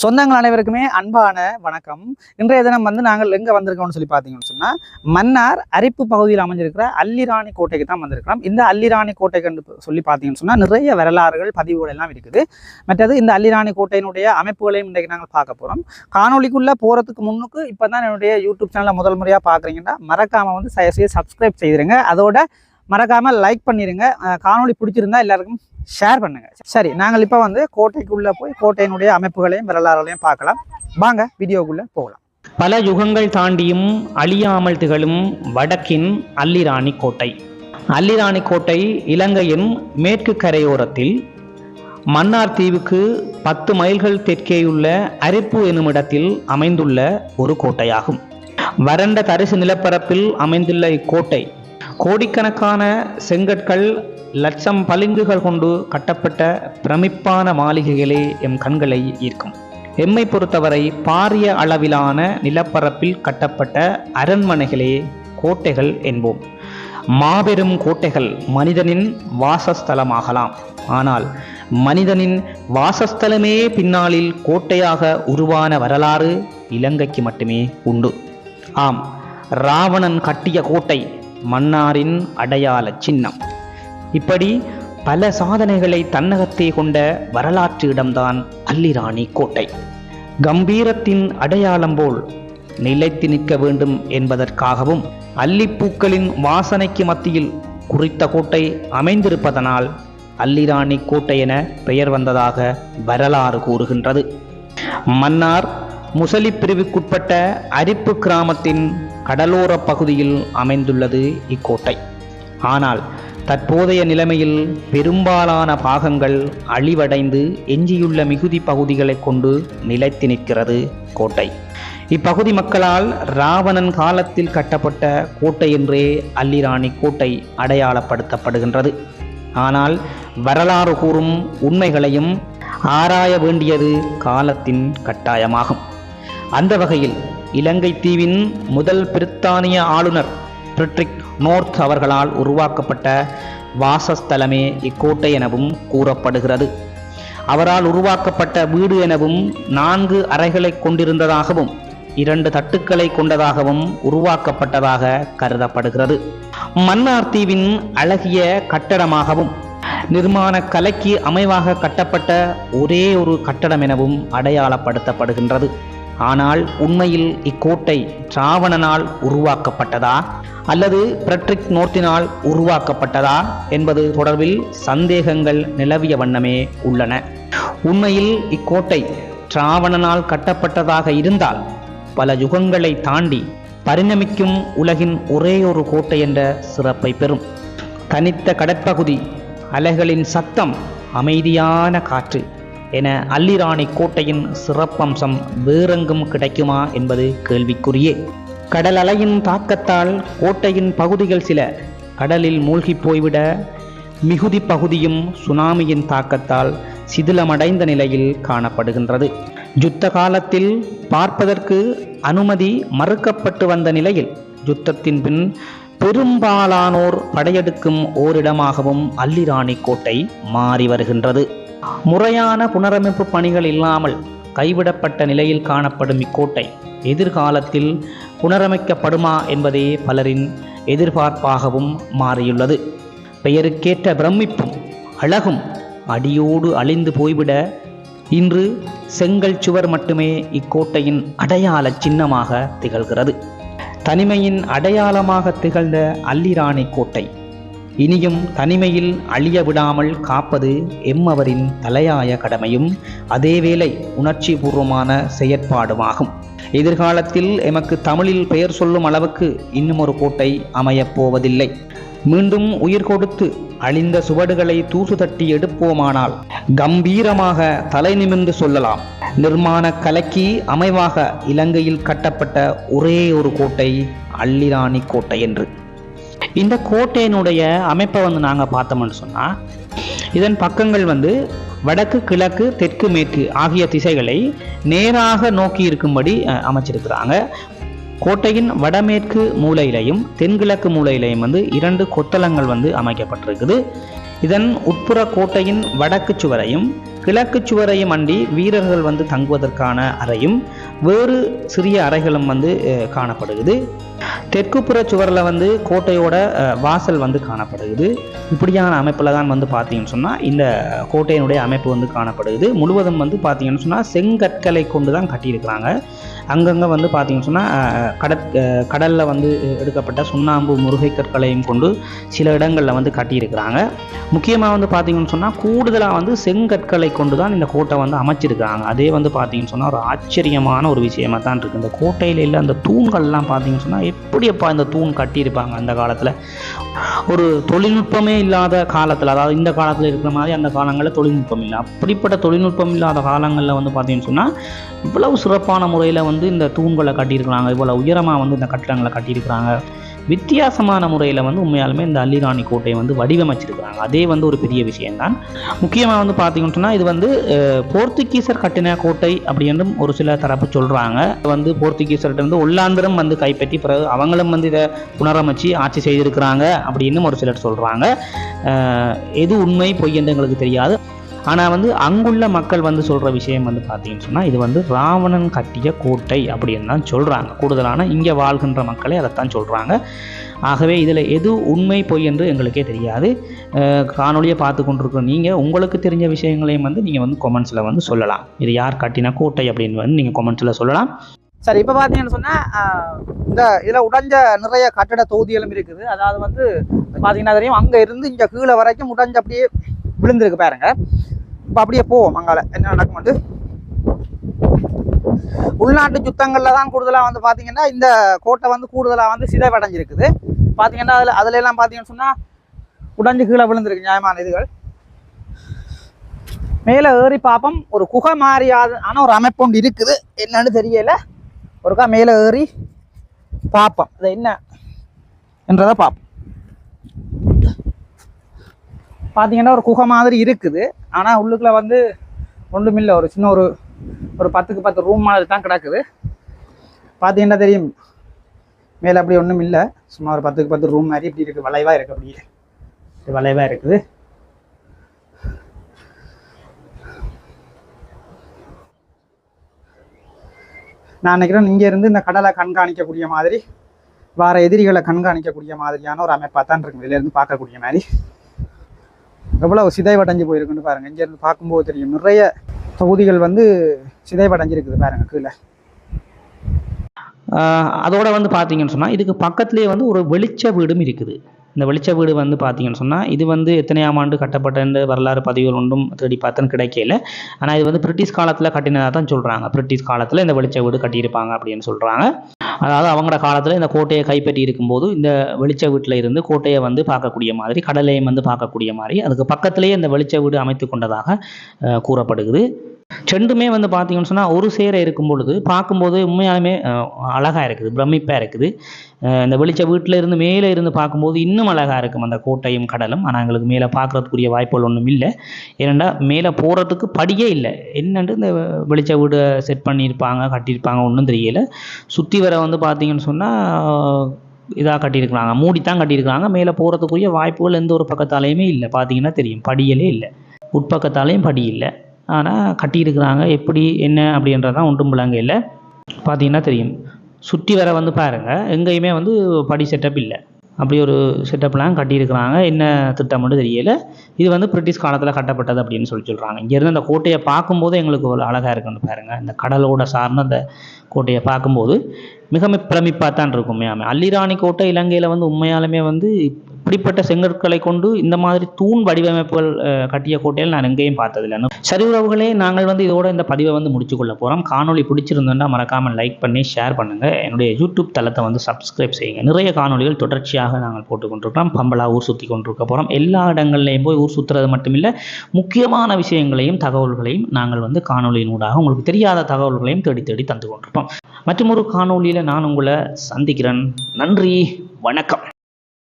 சொந்தங்கள் அனைவருக்குமே அன்பான வணக்கம். இன்றைய தினம் வந்து நாங்கள் எங்கே வந்திருக்கோம்னு சொல்லி பார்த்தீங்கன்னு சொன்னால் மன்னார் அரிப்பு பகுதியில் அமைஞ்சிருக்கிற அல்லிராணி கோட்டைக்கு தான் வந்திருக்கிறோம். இந்த அல்லிராணி கோட்டை கண்டு சொல்லி பார்த்தீங்கன்னு சொன்னால் நிறைய வரலாறுகள் பதிவுகள் எல்லாம் இருக்குது. மற்றது இந்த அல்லிராணி கோட்டையினுடைய அமைப்புகளையும் இன்றைக்கு நாங்கள் பார்க்க போகிறோம் காணொலிக்குள்ளே போகிறதுக்கு முன்னுக்கு இப்போ தான் என்னுடைய யூடியூப் சேனலை முதல் முறையாக பார்க்குறீங்கன்னா மறக்காமல் வந்து தயவுசெய்து சப்ஸ்கிரைப் செய்திருங்க. அதோட மறக்காமல் லைக் பண்ணிடுங்க காணொலி காணொளி பிடிச்சிருந்தா எல்லாருக்கும் ஷேர் பண்ணுங்க. சரி நாங்கள் இப்போ வந்து கோட்டைக்குள்ளே போய் கோட்டையினுடைய அமைப்புகளையும் வரலாறுகளையும் பார்க்கலாம். வாங்க வீடியோக்குள்ளே போகலாம். பல யுகங்கள் தாண்டியும் அழியாமல் திகழும் வடக்கின் அல்லிராணி கோட்டை. அல்லிராணி கோட்டை இலங்கையின் மேற்கு கரையோரத்தில் மன்னார் தீவுக்கு பத்து மைல்கள் தெற்கேயுள்ள அரிப்பு என்னுமிடத்தில் அமைந்துள்ள ஒரு கோட்டையாகும். வறண்ட தரிசு நிலப்பரப்பில் அமைந்துள்ள இக்கோட்டை கோடிக்கணக்கான செங்கற்கள் லட்சம் பளிங்குகள் கொண்டு கட்டப்பட்ட பிரமிப்பான மாளிகைகளே எம் கண்களை ஈர்க்கும். எம்மை பொறுத்தவரை பாரிய அளவிலான நிலப்பரப்பில் கட்டப்பட்ட அரண்மனைகளே கோட்டைகள் என்போம். மாபெரும் கோட்டைகள் மனிதனின் வாசஸ்தலமாகலாம். ஆனால் மனிதனின் வாசஸ்தலமே பின்னாளில் கோட்டையாக உருவான வரலாறு இலங்கைக்கு மட்டுமே உண்டு. ஆம் ராவணன் கட்டிய கோட்டை மன்னாரின் அடையாள சின்னம். இப்படி பல சாதனைகளை தன்னகத்தே கொண்ட வரலாற்று இடம்தான் அல்லிராணி கோட்டை. கம்பீரத்தின் அடையாளம் போல் நிலைத்து நிற்க வேண்டும் என்பதற்காகவும் அல்லிப்பூக்களின் வாசனைக்கு மத்தியில் குறித்த கோட்டை அமைந்திருப்பதனால் அல்லிராணி கோட்டை என பெயர் வந்ததாக வரலாறு கூறுகின்றது. மன்னார் முசலி பிரிவுக்குட்பட்ட அரிப்பு கிராமத்தின் கடலோர பகுதியில் அமைந்துள்ளது இக்கோட்டை. ஆனால் தற்போதைய நிலைமையில் பெரும்பாலான பாகங்கள் அழிவடைந்து எஞ்சியுள்ள மிகுதி பகுதிகளை கொண்டு நிலைத்து நிற்கிறது கோட்டை. இப்பகுதி மக்களால் ராவணன் காலத்தில் கட்டப்பட்ட கோட்டை என்றே அல்லிராணி கோட்டை அடையாளப்படுத்தப்படுகின்றது. ஆனால் வரலாறு கூறும் உண்மைகளையும் ஆராய வேண்டியது காலத்தின் கட்டாயமாகும். அந்த வகையில் இலங்கை தீவின் முதல் பிரித்தானிய ஆளுநர் பிரிட்ரிக் நோர்த் அவர்களால் உருவாக்கப்பட்ட வாசஸ்தலமே இக்கோட்டை எனவும் கூறப்படுகிறது. அவரால் உருவாக்கப்பட்ட வீடு எனவும் நான்கு அறைகளை கொண்டிருந்ததாகவும் இரண்டு தட்டுக்களை கொண்டதாகவும் உருவாக்கப்பட்டதாக கருதப்படுகிறது. மன்னார் தீவின் அழகிய கட்டடமாகவும் நிர்மாண கலைக்கு அமைவாக கட்டப்பட்ட ஒரே ஒரு கட்டடம் எனவும் அடையாளப்படுத்தப்படுகின்றது. ஆனால் உண்மையில் இக்கோட்டை டிராவணனால் உருவாக்கப்பட்டதா? அல்லது பிரட்ரிக் நோர்த்தினால் உருவாக்கப்பட்டதா? என்பது தொடர்பில் சந்தேகங்கள் நிலவிய வண்ணமே உள்ளன. உண்மையில் இக்கோட்டை டிராவணனால் கட்டப்பட்டதாக இருந்தால் பல யுகங்களை தாண்டி பரிணமிக்கும் உலகின் ஒரே ஒரு கோட்டை என்ற சிறப்பை பெறும். தனித்த கடற்பகுதி அலைகளின் சத்தம் அமைதியான காற்று. என அல்லிராணி கோட்டையின் சிறப்பம்சம் வேறெங்கும் கிடைக்குமா என்பது கேள்விக்குரியே கடல் அலையின் தாக்கத்தால் கோட்டையின் பகுதிகள் சில. கடலில் மூழ்கிப் போய்விட மிகுதி பகுதியும் சுனாமியின் தாக்கத்தால் சிதிலமடைந்த நிலையில் காணப்படுகின்றது. யுத்த காலத்தில் பார்ப்பதற்கு அனுமதி மறுக்கப்பட்டு வந்த நிலையில் யுத்தத்தின் பின் பெரும்பாலானோர் படையெடுக்கும் ஓரிடமாகவும் அல்லிராணி கோட்டை மாறி வருகின்றது. முறையான புனரமைப்பு பணிகள் இல்லாமல் கைவிடப்பட்ட நிலையில் காணப்படும் இக்கோட்டை எதிர்காலத்தில் புனரமைக்கப்படுமா என்பதே பலரின் எதிர்பார்ப்பாகவும் மாறியுள்ளது. பெயருக்கேற்ற பிரமிப்பும் அழகும் அடியோடு அழிந்து போய்விட இன்று செங்கல் சுவர் மட்டுமே இக்கோட்டையின் அடையாள சின்னமாக திகழ்கிறது. தனிமையின் அடையாளமாக திகழ்ந்த அல்லிராணி கோட்டை இனியும் தனிமையில் அழிய விடாமல் காப்பது எம்மவரின் தலையாய கடமையும் அதேவேளை உணர்ச்சி பூர்வமான செயற்பாடுமாகும். எதிர்காலத்தில் எமக்கு தமிழில் பெயர் சொல்லும் அளவுக்கு இன்னும் ஒரு கோட்டை அமையப் போவதில்லை. மீண்டும் உயிர் கொடுத்து அழிந்த சுவடுகளை தூசு தட்டி எடுப்போமானால் கம்பீரமாக தலை நிமிர்ந்து சொல்லலாம். நிர்மாண கலைக்கு அமைவாக இலங்கையில் கட்டப்பட்ட ஒரே ஒரு கோட்டை அள்ளிராணி கோட்டை என்று. இந்த கோட்டையினுடைய அமைப்பை வந்து நாங்கள் பார்த்தோம்னு சொன்னால் இதன் பக்கங்கள் வந்து வடக்கு கிழக்கு தெற்கு மேற்கு ஆகிய திசைகளை நேராக நோக்கி இருக்கும்படி அமைச்சிருக்கிறாங்க. கோட்டையின் வடமேற்கு மூலையிலையும் தென்கிழக்கு மூலையிலையும் வந்து இரண்டு கொத்தளங்கள் வந்து அமைக்கப்பட்டிருக்குது. இதன் உட்புற கோட்டையின் வடக்கு சுவரையும் கிழக்கு சுவரையும் அண்டி வீரர்கள் வந்து தங்குவதற்கான அறையும் வேறு சிறிய அறைகளும் வந்து அஹ், காணப்படுகிறது. தெற்குப்புற சுவரில் வந்து கோட்டையோட வாசல் வந்து காணப்படுகிறது. இப்படியான அமைப்பில் தான் வந்து பார்த்தீங்கன்னு சொன்னால் இந்த கோட்டையினுடைய அமைப்பு வந்து காணப்படுகிறது. முழுவதும் வந்து பார்த்தீங்கன்னு சொன்னால் செங்கற்களை கொண்டு தான் கட்டியிருக்கிறாங்க. அங்கங்கே வந்து பார்த்தீங்கன்னு சொன்னால் கடற் கடலில் வந்து எடுக்கப்பட்ட சுண்ணாம்பு முருகை கற்களையும் கொண்டு சில இடங்களில் வந்து கட்டியிருக்கிறாங்க. முக்கியமாக வந்து பார்த்தீங்கன்னு சொன்னால் கூடுதலாக வந்து செங்கற்களை கொண்டு தான் இந்த கோட்டை வந்து அமைச்சிருக்காங்க அதே வந்து பார்த்தீங்கன்னு சொன்னால் ஒரு ஆச்சரியமான ஒரு விஷயமா தான் இருக்குது இந்த கோட்டையில் இல்லை அந்த தூண்கள்லாம் பார்த்தீங்கன்னு சொன்னால் எப்படியப்பா இந்த தூண் கட்டியிருப்பாங்க அந்த காலத்தில்? ஒரு தொழில்நுட்பமே இல்லாத காலத்தில் அதாவது இந்த காலத்தில் இருக்கிற மாதிரி அந்த காலங்களில் தொழில்நுட்பம் இல்லை. அப்படிப்பட்ட தொழில்நுட்பம் இல்லாத காலங்களில் வந்து பார்த்தீங்கன்னு சொன்னால் இவ்வளவு சிறப்பான முறையில் வந்து இந்த தூண்களை கட்டியிருக்கிறாங்க. இவ்வளோ உயரமாக வந்து இந்த கட்டிடங்களை கட்டியிருக்கிறாங்க. வித்தியாசமான முறையில் வந்து உண்மையாலுமே இந்த அல்லிராணி கோட்டையை வந்து வடிவமைச்சிருக்கிறாங்க. அதே வந்து ஒரு பெரிய விஷயம்தான். முக்கியமாக வந்து பார்த்தீங்கன்னா இது வந்து போர்த்துகீசர் கட்டின கோட்டை அப்படின்றும் ஒரு சில தரப்பு சொல்கிறாங்க வந்து போர்த்துகீசர்கிட்ட வந்து ஒல்லாந்திரம் வந்து கைப்பற்றி பிறகு அவங்களும் வந்து இதை புனரமைச்சு ஆட்சி செய்திருக்கிறாங்க அப்படின்னு ஒரு சிலர் சொல்கிறாங்க எது உண்மை பொய் என்று எங்களுக்கு தெரியாது. ஆனால் வந்து அங்குள்ள மக்கள் வந்து சொல்கிற விஷயம் வந்து பார்த்தீங்கன்னு சொன்னால் இது வந்து ராவணன் கட்டிய கோட்டை அப்படின்னு தான் சொல்கிறாங்க கூடுதலான இங்கே வாழ்கின்ற மக்களே அதைத்தான் சொல்கிறாங்க ஆகவே இதில் எது உண்மை பொய் என்று எங்களுக்கே தெரியாது. காணொலியை பார்த்து கொண்டிருக்கிற நீங்கள் உங்களுக்கு தெரிஞ்ச விஷயங்களையும் வந்து நீங்கள் வந்து கொமெண்ட்ஸில் வந்து சொல்லலாம். இது யார் கட்டின கோட்டை அப்படின்னு வந்து நீங்கள் கொமெண்ட்ஸில் சொல்லலாம். சரி இப்போ பார்த்தீங்கன்னு சொன்னால் இந்த இதில் உடஞ்ச நிறைய கட்டட தொகுதிகளும் இருக்குது. அதாவது வந்து பார்த்தீங்கன்னா தெரியும் அங்கே இருந்து இங்கே கீழே வரைக்கும் உடைஞ்சு அப்படியே விழுந்திருக்கு பாருங்கள் இப்போ அப்படியே போவோம் அங்கால. என்ன நடக்கும்ட்டு உள்நாட்டு யுத்தங்களில் தான் கூடுதலாக வந்து பார்த்தீங்கன்னா இந்த கோட்டை வந்து கூடுதலாக வந்து சிதைவடைஞ்சிருக்குது. பார்த்தீங்கன்னா அதில் அதுல எல்லாம் பார்த்தீங்கன்னு சொன்னால் உடஞ்சு கீழே விழுந்திருக்கு நியாயமான இதுகள். மேலே ஏறி பார்ப்போம் ஒரு குகை மாறியாது ஆனால் ஒரு அமைப்பு ஒன்று இருக்குது. என்னன்னு தெரியல. ஒருக்கா மேலே ஏறி பார்ப்போம் அது என்ன? என்றதை பார்ப்போம் பார்த்தீங்கன்னா ஒரு குகை மாதிரி இருக்குது. ஆனால் உள்ளுக்குள்ள வந்து ஒன்றுமில்லை. ஒரு சின்ன ஒரு ஒரு பத்துக்கு பத்து ரூம் மாதிரி தான் கிடக்குது. பார்த்தீங்கன்னா தெரியும்? மேலே அப்படி ஒன்றும் இல்லை சும்மா ஒரு பத்துக்கு பத்து ரூம் மாதிரி இப்படி இருக்குது வளைவாக இருக்குது அப்படியே. வளைவாக இருக்குது. நான் நினைக்கிறேன் இங்கேருந்து இந்த கடலை கண்காணிக்கக்கூடிய மாதிரி வார எதிரிகளை கண்காணிக்கக்கூடிய மாதிரியான ஒரு அமைப்பாக தான் இருக்கும் இதிலேருந்து பார்க்கக்கூடிய மாதிரி. எவ்வளவு சிதைவடைஞ்சு போயிருக்குன்னு பாருங்க. இங்கேருந்து பார்க்கும்போது தெரியும். நிறைய தொகுதிகள் வந்து சிதைவடைஞ்சிருக்குது பாருங்க கீழே. ஆஹ் அதோட வந்து பார்த்தீங்கன்னு சொன்னால் இதுக்கு பக்கத்துலேயே வந்து ஒரு வெளிச்ச வீடும் இருக்குது. இந்த வெளிச்ச வீடு வந்து பார்த்தீங்கன்னு சொன்னால் இது வந்து எத்தனையாம் ஆண்டு கட்டப்பட்ட இந்த வரலாறு பதிவுகள் ஒன்றும் தேடி பார்த்தேன்னு கிடைக்கல. ஆனால் இது வந்து பிரிட்டிஷ் காலத்தில் கட்டினதாக தான் சொல்கிறாங்க பிரிட்டிஷ் காலத்தில் இந்த வெளிச்ச வீடு கட்டியிருப்பாங்க அப்படின்னு சொல்கிறாங்க அதாவது அவங்களோட காலத்தில் இந்த கோட்டையை கைப்பற்றி இருக்கும்போது இந்த வெளிச்ச வீட்டில் இருந்து கோட்டையை வந்து பார்க்கக்கூடிய மாதிரி கடலையும் வந்து பார்க்கக்கூடிய மாதிரி அதுக்கு பக்கத்திலேயே இந்த வெளிச்ச வீடு அமைத்து கொண்டதாக கூறப்படுகிறது. ரெண்டுமே வந்து பார்த்தீங்கன்னு சொன்னால் ஒரு சேர இருக்கும் பொழுது பார்க்கும்போது உண்மையாலுமே அழகாக இருக்குது பிரமிப்பாக இருக்குது. இந்த வெளிச்ச வீட்டில் இருந்து மேலே இருந்து பார்க்கும்போது இன்னும் அழகாக இருக்கும் அந்த கோட்டையும் கடலும். ஆனால் எங்களுக்கு மேலே பார்க்குறதுக்குரிய வாய்ப்புகள் ஒன்றும் இல்லை. ஏனெண்டா மேலே போகிறதுக்கு படியே இல்லை. என்னென்று இந்த வெளிச்ச வீடு செட் பண்ணியிருப்பாங்க கட்டியிருப்பாங்க ஒன்றும் தெரியல. சுற்றி வர வந்து பார்த்தீங்கன்னு சொன்னால் இதாக கட்டியிருக்கிறாங்க மூடி தான் கட்டியிருக்கிறாங்க. மேலே போகிறதுக்குரிய வாய்ப்புகள் எந்த ஒரு பக்கத்தாலேயுமே இல்லை. பார்த்தீங்கன்னா தெரியும் படியலே இல்லை. உட்பக்கத்தாலேயும் படி இல்லை. ஆனால் கட்டியிருக்கிறாங்க. எப்படி என்ன அப்படின்றதான் ஒன்றும் விளங்க இல்லை. பார்த்தீங்கன்னா தெரியும். சுற்றி வர வந்து பாருங்கள் எங்கேயுமே வந்து படி செட்டப் இல்லை. அப்படி ஒரு செட்டப்லாம் கட்டியிருக்கிறாங்க. என்ன திட்டம்னு தெரியல. இது வந்து பிரிட்டிஷ் காலத்தில் கட்டப்பட்டது அப்படின்னு சொல்லி சொல்கிறாங்க இங்கேருந்து அந்த கோட்டையை பார்க்கும்போது எங்களுக்கு ஒரு அழகாக இருக்குன்னு பாருங்கள் இந்த கடலோட சார்ந்த அந்த கோட்டையை பார்க்கும்போது மிக பிரமிப்பாக தான் இருக்கும். அல்லிராணி கோட்டை இலங்கையில் வந்து உண்மையாலுமே வந்து இப்படிப்பட்ட செங்கற்களை கொண்டு இந்த மாதிரி தூண் வடிவமைப்புகள் கட்டிய கோட்டையில் நான் எங்கேயும் பார்த்ததில்லை. சரி உறவுகளே நாங்கள் வந்து இதோட இந்த பதிவை வந்து முடிச்சுக்கொள்ள போகிறோம் காணொளி பிடிச்சிருந்தோன்னா மறக்காமல் லைக் பண்ணி ஷேர் பண்ணுங்கள் என்னுடைய யூடியூப் தளத்தை வந்து சப்ஸ்கிரைப் செய்யுங்க. நிறைய காணொளிகள் தொடர்ச்சியாக நாங்கள் போட்டு கொண்டிருக்கிறோம் பம்பலா ஊர் சுற்றி கொண்டிருக்க போகிறோம் எல்லா இடங்கள்லையும் போய் ஊர் சுற்றுறது மட்டுமில்லை முக்கியமான விஷயங்களையும் தகவல்களையும் நாங்கள் வந்து காணொலியினூடாக உங்களுக்கு தெரியாத தகவல்களையும் தேடி தேடி தந்து கொண்டிருப்போம். மற்றும் ஒரு காணொளியில் நான் உங்களை சந்திக்கிறேன். நன்றி. வணக்கம்.